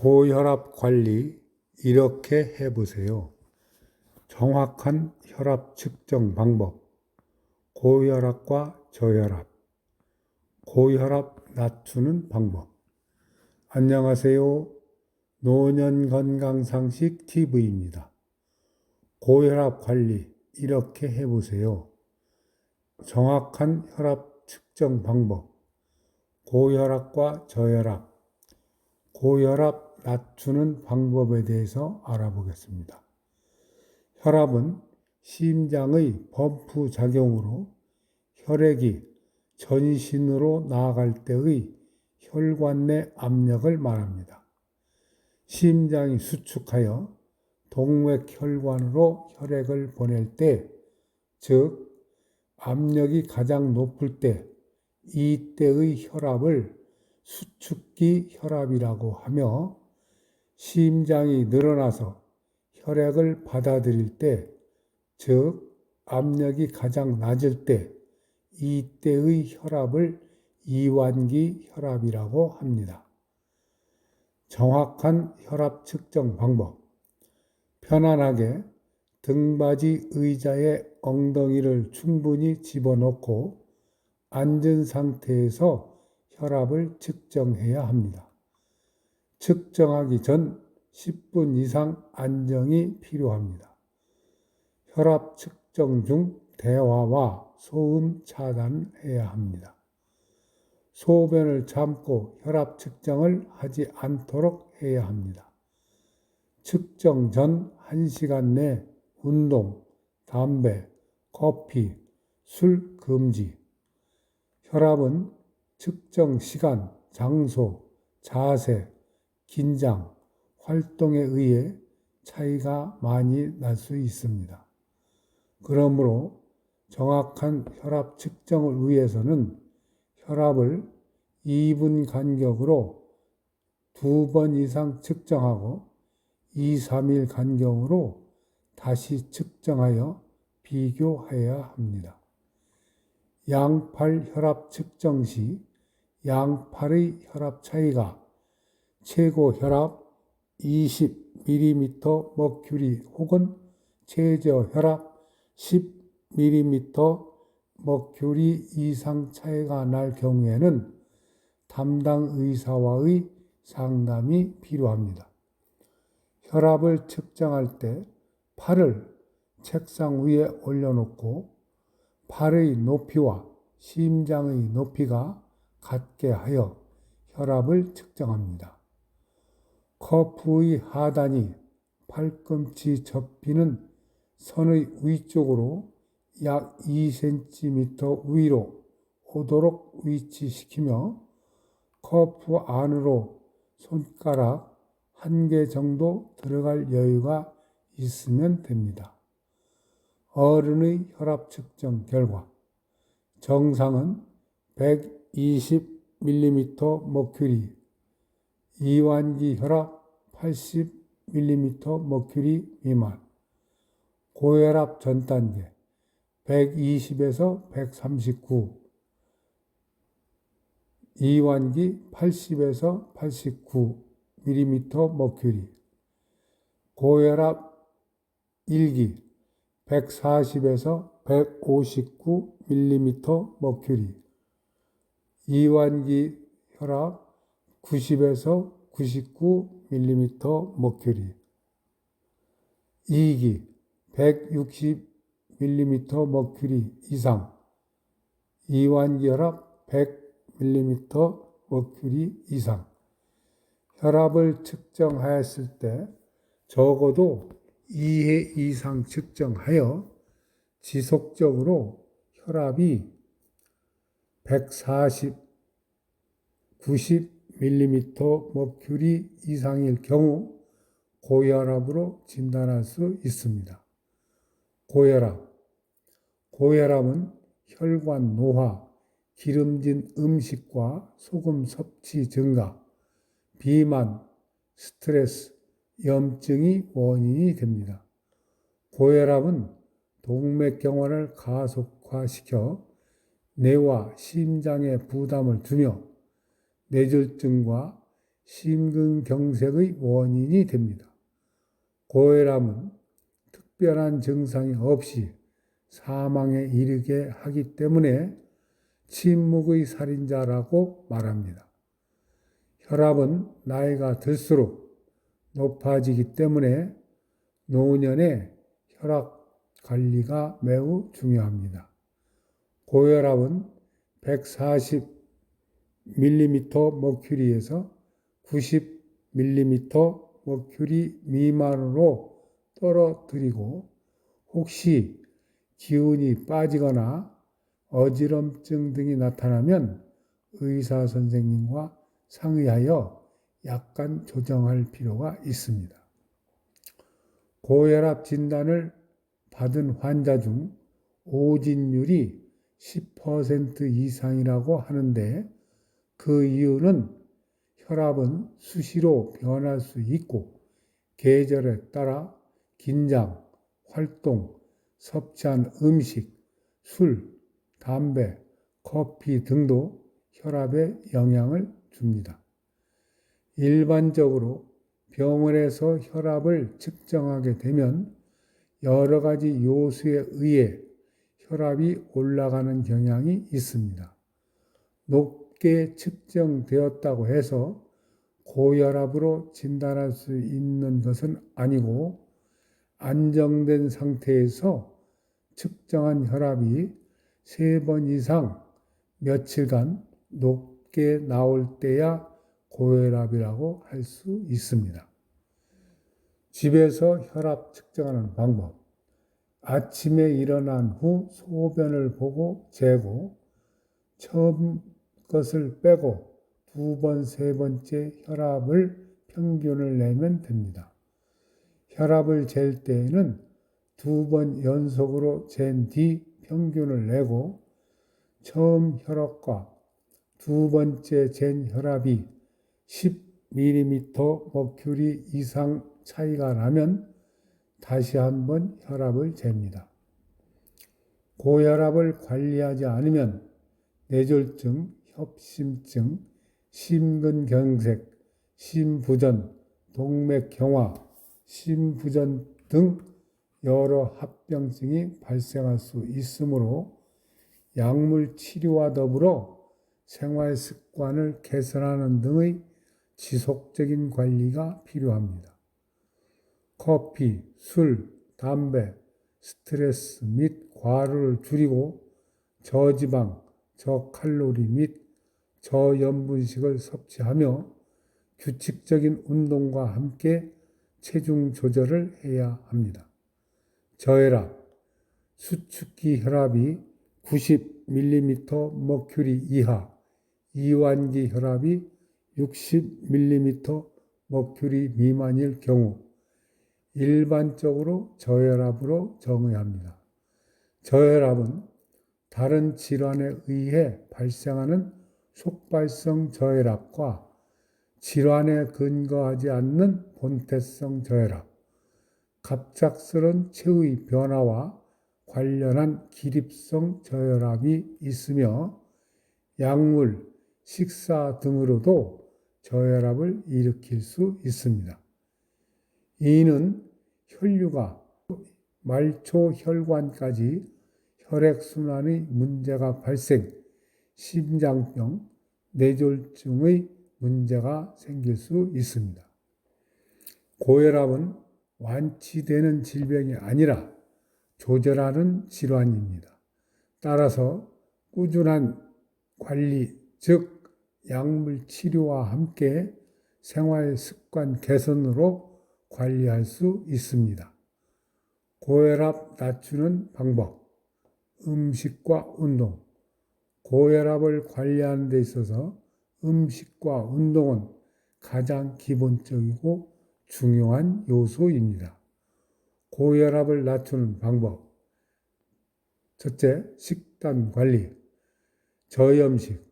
고혈압 관리 이렇게 해보세요. 정확한 혈압 측정 방법. 고혈압과 저혈압. 고혈압 낮추는 방법. 안녕하세요. 노년건강상식 TV입니다. 고혈압 관리 이렇게 해보세요. 정확한 혈압 측정 방법. 고혈압과 저혈압. 고혈압 낮추는 방법에 대해서 알아보겠습니다. 혈압은 심장의 펌프 작용으로 혈액이 전신으로 나아갈 때의 혈관 내 압력을 말합니다. 심장이 수축하여 동맥혈관으로 혈액을 보낼 때, 즉, 압력이 가장 높을 때, 이때의 혈압을 수축기 혈압이라고 하며 심장이 늘어나서 혈액을 받아들일 때, 즉 압력이 가장 낮을 때 이때의 혈압을 이완기 혈압이라고 합니다. 정확한 혈압 측정 방법. 편안하게 등받이 의자에 엉덩이를 충분히 집어넣고 앉은 상태에서 혈압을 측정해야 합니다. 측정하기 전 10분 이상 안정이 필요합니다. 혈압 측정 중 대화와 소음 차단해야 합니다. 소변을 참고 혈압 측정을 하지 않도록 해야 합니다. 측정 전 1시간 내 운동, 담배, 커피, 술 금지. 혈압은 측정 시간, 장소, 자세, 긴장, 활동에 의해 차이가 많이 날 수 있습니다. 그러므로 정확한 혈압 측정을 위해서는 혈압을 2분 간격으로 두 번 이상 측정하고 2, 3일 간격으로 다시 측정하여 비교해야 합니다. 양팔 혈압 측정 시 양팔의 혈압 차이가 최고 혈압 20mm 머큐리 혹은 최저 혈압 10mm 머큐리 이상 차이가 날 경우에는 담당 의사와의 상담이 필요합니다. 혈압을 측정할 때 팔을 책상 위에 올려놓고 팔의 높이와 심장의 높이가 같게 하여 혈압을 측정합니다. 커프의 하단이 팔꿈치 접히는 선의 위쪽으로 약 2cm 위로 오도록 위치시키며 커프 안으로 손가락 한 개 정도 들어갈 여유가 있으면 됩니다. 어른의 혈압 측정 결과 정상은 120mm 머큐리 이완기 혈압 80mm 머큐리 미만, 고혈압 전 단계 120에서 139, 이완기 80에서 89mm 머큐리, 고혈압 1기 140에서 159mm 머큐리, 이완기 혈압 90에서 99mm 머큐리. 2기 160mm 머큐리 이상. 이완결합 100mm 머큐리 이상. 혈압을 측정하였을 때 적어도 2회 이상 측정하여 지속적으로 혈압이 140, 90 밀리미터 머큐리 이상일 경우 고혈압으로 진단할 수 있습니다. 고혈압. 고혈압은 혈관 노화, 기름진 음식과 소금 섭취 증가, 비만, 스트레스, 염증이 원인이 됩니다. 고혈압은 동맥경화를 가속화시켜 뇌와 심장에 부담을 주며 뇌졸중과 심근경색의 원인이 됩니다. 고혈압은 특별한 증상이 없이 사망에 이르게 하기 때문에 침묵의 살인자라고 말합니다. 혈압은 나이가 들수록 높아지기 때문에 노년에 혈압 관리가 매우 중요합니다. 고혈압은 140 밀리미터 머큐리에서 90 밀리미터 머큐리 미만으로 떨어뜨리고 혹시 기운이 빠지거나 어지럼증 등이 나타나면 의사 선생님과 상의하여 약간 조정할 필요가 있습니다. 고혈압 진단을 받은 환자 중 오진율이 10% 이상이라고 하는데 그 이유는 혈압은 수시로 변할 수 있고 계절에 따라 긴장, 활동, 섭취한 음식, 술, 담배, 커피 등도 혈압에 영향을 줍니다. 일반적으로 병원에서 혈압을 측정하게 되면 여러 가지 요소에 의해 혈압이 올라가는 경향이 있습니다. 높 게 측정되었다고 해서 고혈압으로 진단할 수 있는 것은 아니고 안정된 상태에서 측정한 혈압이 세 번 이상 며칠간 높게 나올 때야 고혈압이라고 할 수 있습니다. 집에서 혈압 측정하는 방법. 아침에 일어난 후 소변을 보고 재고 처음 것을 빼고 두 번, 세 번째 혈압을 평균을 내면 됩니다. 혈압을 잴 때에는 두 번 연속으로 잰 뒤 평균을 내고 처음 혈압과 두 번째 잰 혈압이 10mm 머큐리 이상 차이가 나면 다시 한번 혈압을 잽니다. 고혈압을 관리하지 않으면 뇌졸중, 협심증, 심근경색, 심부전, 동맥경화, 심부전 등 여러 합병증이 발생할 수 있으므로 약물 치료와 더불어 생활 습관을 개선하는 등의 지속적인 관리가 필요합니다. 커피, 술, 담배, 스트레스 및 과로를 줄이고 저지방, 저칼로리 및 저염분식을 섭취하며 규칙적인 운동과 함께 체중 조절을 해야 합니다. 저혈압, 수축기 혈압이 90mm 머큐리 이하, 이완기 혈압이 60mm 머큐리 미만일 경우 일반적으로 저혈압으로 정의합니다. 저혈압은 다른 질환에 의해 발생하는 속발성 저혈압과 질환에 근거하지 않는 본태성 저혈압, 갑작스런 체의 변화와 관련한 기립성 저혈압이 있으며 약물, 식사 등으로도 저혈압을 일으킬 수 있습니다. 이는 혈류가 말초 혈관까지 혈액순환의 문제가 발생, 심장병, 뇌졸중의 문제가 생길 수 있습니다. 고혈압은 완치되는 질병이 아니라 조절하는 질환입니다. 따라서 꾸준한 관리, 즉 약물 치료와 함께 생활 습관 개선으로 관리할 수 있습니다. 고혈압 낮추는 방법, 음식과 운동. 고혈압을 관리하는 데 있어서 음식과 운동은 가장 기본적이고 중요한 요소입니다. 고혈압을 낮추는 방법. 첫째, 식단 관리. 저염식,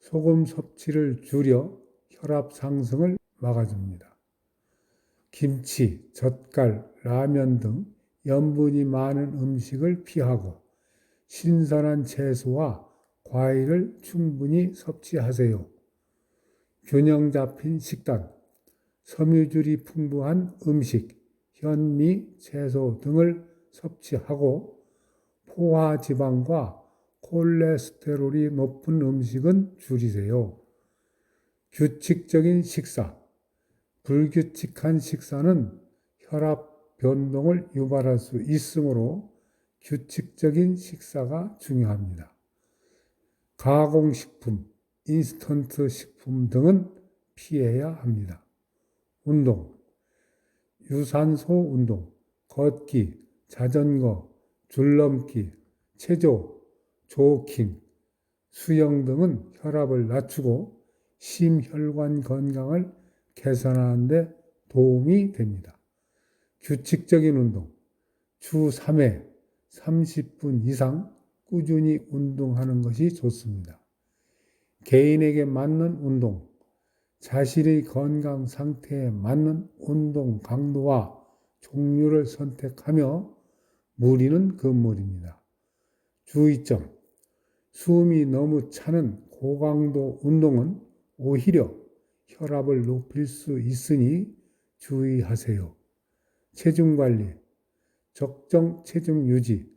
소금 섭취를 줄여 혈압 상승을 막아줍니다. 김치, 젓갈, 라면 등 염분이 많은 음식을 피하고 신선한 채소와 과일을 충분히 섭취하세요. 균형 잡힌 식단, 섬유질이 풍부한 음식, 현미, 채소 등을 섭취하고 포화 지방과 콜레스테롤이 높은 음식은 줄이세요. 규칙적인 식사, 불규칙한 식사는 혈압 변동을 유발할 수 있으므로 규칙적인 식사가 중요합니다. 가공식품, 인스턴트 식품 등은 피해야 합니다. 운동, 유산소 운동, 걷기, 자전거, 줄넘기, 체조, 조킹, 수영 등은 혈압을 낮추고 심혈관 건강을 개선하는 데 도움이 됩니다. 규칙적인 운동, 주 3회 30분 이상 꾸준히 운동하는 것이 좋습니다. 개인에게 맞는 운동, 자신의 건강 상태에 맞는 운동 강도와 종류를 선택하며 무리는 금물입니다. 주의점, 숨이 너무 차는 고강도 운동은 오히려 혈압을 높일 수 있으니 주의하세요. 체중 관리, 적정 체중 유지,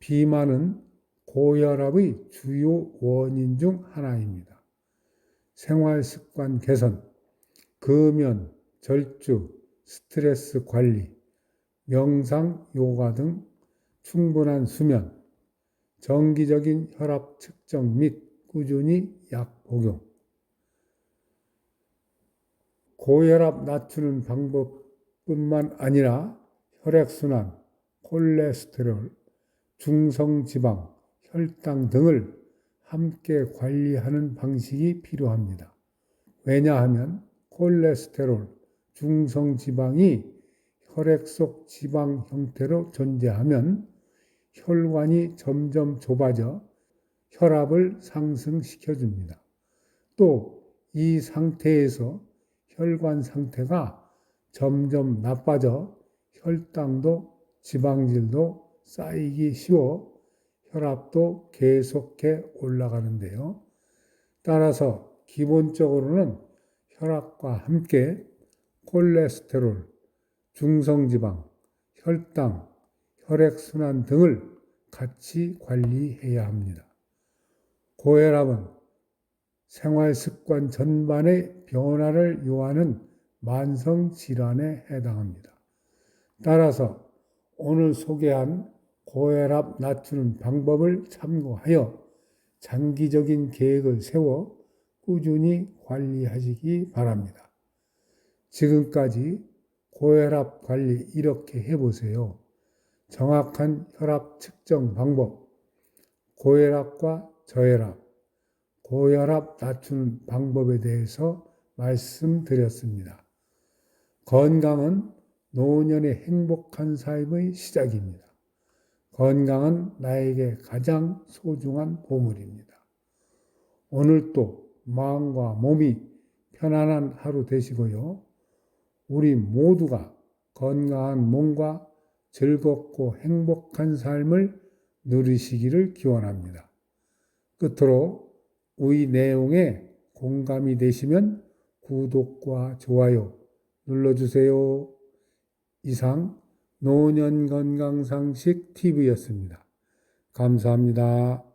비만은 고혈압의 주요 원인 중 하나입니다. 생활 습관 개선, 금연, 절주, 스트레스 관리, 명상, 요가 등 충분한 수면, 정기적인 혈압 측정 및 꾸준히 약 복용. 고혈압 낮추는 방법뿐만 아니라 혈액순환, 콜레스테롤, 중성지방, 혈당 등을 함께 관리하는 방식이 필요합니다. 왜냐하면 콜레스테롤, 중성 지방이 혈액 속 지방 형태로 존재하면 혈관이 점점 좁아져 혈압을 상승시켜 줍니다. 또 이 상태에서 혈관 상태가 점점 나빠져 혈당도 지방질도 쌓이기 쉬워 혈압도 계속해 올라가는데요. 따라서 기본적으로는 혈압과 함께 콜레스테롤, 중성지방, 혈당, 혈액순환 등을 같이 관리해야 합니다. 고혈압은 생활 습관 전반의 변화를 요하는 만성 질환에 해당합니다. 따라서 오늘 소개한 고혈압 낮추는 방법을 참고하여 장기적인 계획을 세워 꾸준히 관리하시기 바랍니다. 지금까지 고혈압 관리 이렇게 해보세요. 정확한 혈압 측정 방법, 고혈압과 저혈압, 고혈압 낮추는 방법에 대해서 말씀드렸습니다. 건강은 노년의 행복한 삶의 시작입니다. 건강은 나에게 가장 소중한 보물입니다. 오늘도 마음과 몸이 편안한 하루 되시고요. 우리 모두가 건강한 몸과 즐겁고 행복한 삶을 누리시기를 기원합니다. 끝으로 이 내용에 공감이 되시면 구독과 좋아요 눌러주세요. 이상 노년 건강상식 TV였습니다. 감사합니다.